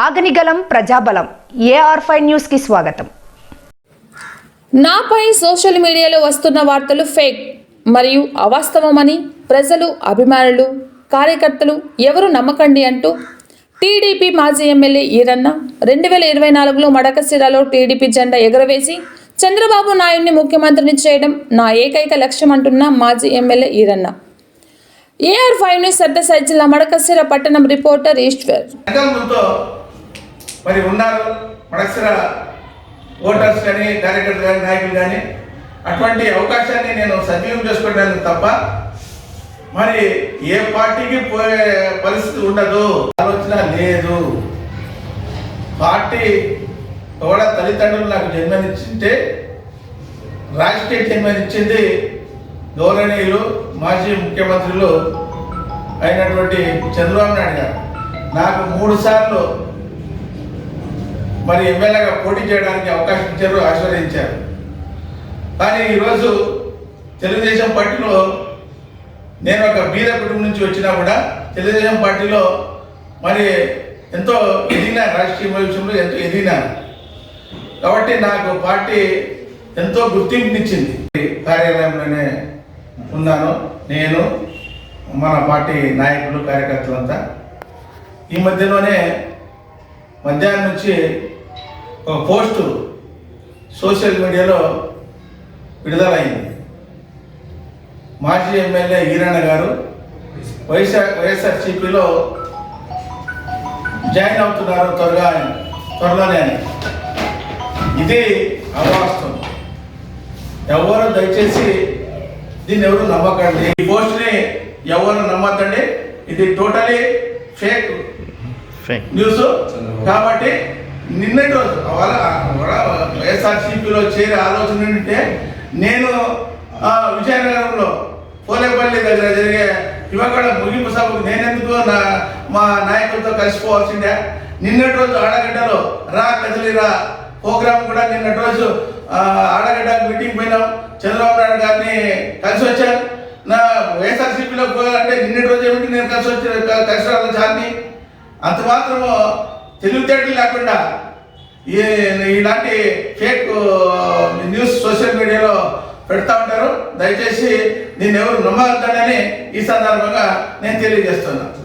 ఆగనిగలం ప్రజాబలం. AR five న్యూస్కి స్వాగతం. నాపై సోషల్ మీడియాలో వస్తున్న వార్తలు ఫేక్ మరియు అవాస్తవమని ప్రజలు అభిమానులు కార్యకర్తలు ఎవరు నమ్మకండి అంటూ టీడీపీ మాజీ ఎమ్మెల్యే ఈరన్న రెండు వేల ఇరవై నాలుగులో మడకశిరాలో టీడీపీ జెండా ఎగురవేసి చంద్రబాబు నాయుడిని ముఖ్యమంత్రిని చేయడం నా ఏకైక లక్ష్యం అంటున్న మాజీ MLA Eeranna. AR five news Sathya Sai జిల్లా మడకశిర పట్టణం రిపోర్టర్ ఈశ్వర్. మరి ఉన్నారు మడక్సర ఓటర్స్ కానీ కార్యకర్తలు కానీ నాయకులు కానీ అటువంటి అవకాశాన్ని నేను సద్వినియోగం చేసుకోవడానికి తప్ప మరి ఏ పార్టీకి పోయే పరిస్థితి ఉండదు. ఆలోచన లేదు. పార్టీ కూడా తల్లిదండ్రులు నాకు జన్మనిచ్చింటే రాజకీయ జన్మనిచ్చింది గౌరవనీయులు మాజీ ముఖ్యమంత్రులు అయినటువంటి చంద్రబాబు నాయుడు గారు. నాకు మూడు సార్లు మరి ఎమ్మెల్యేగా పోటీ చేయడానికి అవకాశం ఇచ్చారు ఆశీర్వదించారు. కానీ ఈరోజు తెలుగుదేశం పార్టీలో నేను ఒక బీద కుటుంబం నుంచి వచ్చినా కూడా తెలుగుదేశం పార్టీలో మరి ఎంతో ఎదిగినా రాజకీయ విషయంలో ఎంతో ఎదిగినాను కాబట్టి నాకు పార్టీ ఎంతో గుర్తింపునిచ్చింది. కార్యాలయంలోనే ఉన్నాను నేను మన పార్టీ నాయకులు కార్యకర్తలంతా. ఈ మధ్యలోనే మధ్యాహ్నం నుంచి ఒక పోస్టు సోషల్ మీడియాలో విడుదలైంది. మాజీ ఎమ్మెల్యే ఈరన్న గారు వైఎస్ఆర్ వైఎస్ఆర్సీపీలో జాయిన్ అవుతున్నారు త్వరగా త్వరలోనే అని. ఇది అవాస్తవం. ఎవరు దయచేసి దీన్ని ఎవరు నమ్మకండి? ఈ పోస్ట్ని ఎవరు నమ్మద్దండి? ఇది టోటలీ ఫేక్. న్యూస్. కాబట్టి నిన్నటి రోజు వాళ్ళ వైఎస్ఆర్సీపీలో చేరే ఆలోచన ఏంటంటే నేను విజయనగరంలో పోలేపల్లి దగ్గర జరిగే యువకుల ముగింపు సభకు నేనెందుకు నా మా నాయకులతో కలిసిపోవాల్సిందే? నిన్నటి రోజు ఆడగడ్డలో రా కదిలిరా ప్రోగ్రామ్ కూడా నిన్నటి రోజు ఆడగడ్డ మీటింగ్ పోయినాం. చంద్రబాబు నాయుడు గారిని కలిసి వచ్చాను నా వైఎస్ఆర్సీపీలో పోయాలంటే నిన్నటి రోజు ఏమిటి నేను కలిసి వచ్చి కలిసి రావాలి చాన్ని అంత మాత్రము తెలివితేటలు లేకుండా ఇలాంటి ఫేక్ న్యూస్ సోషల్ మీడియాలో పెడతా ఉంటారు. దయచేసి నేను ఎవరు నమ్మగలుగుతాడని ఈ సందర్భంగా నేను తెలియజేస్తున్నాను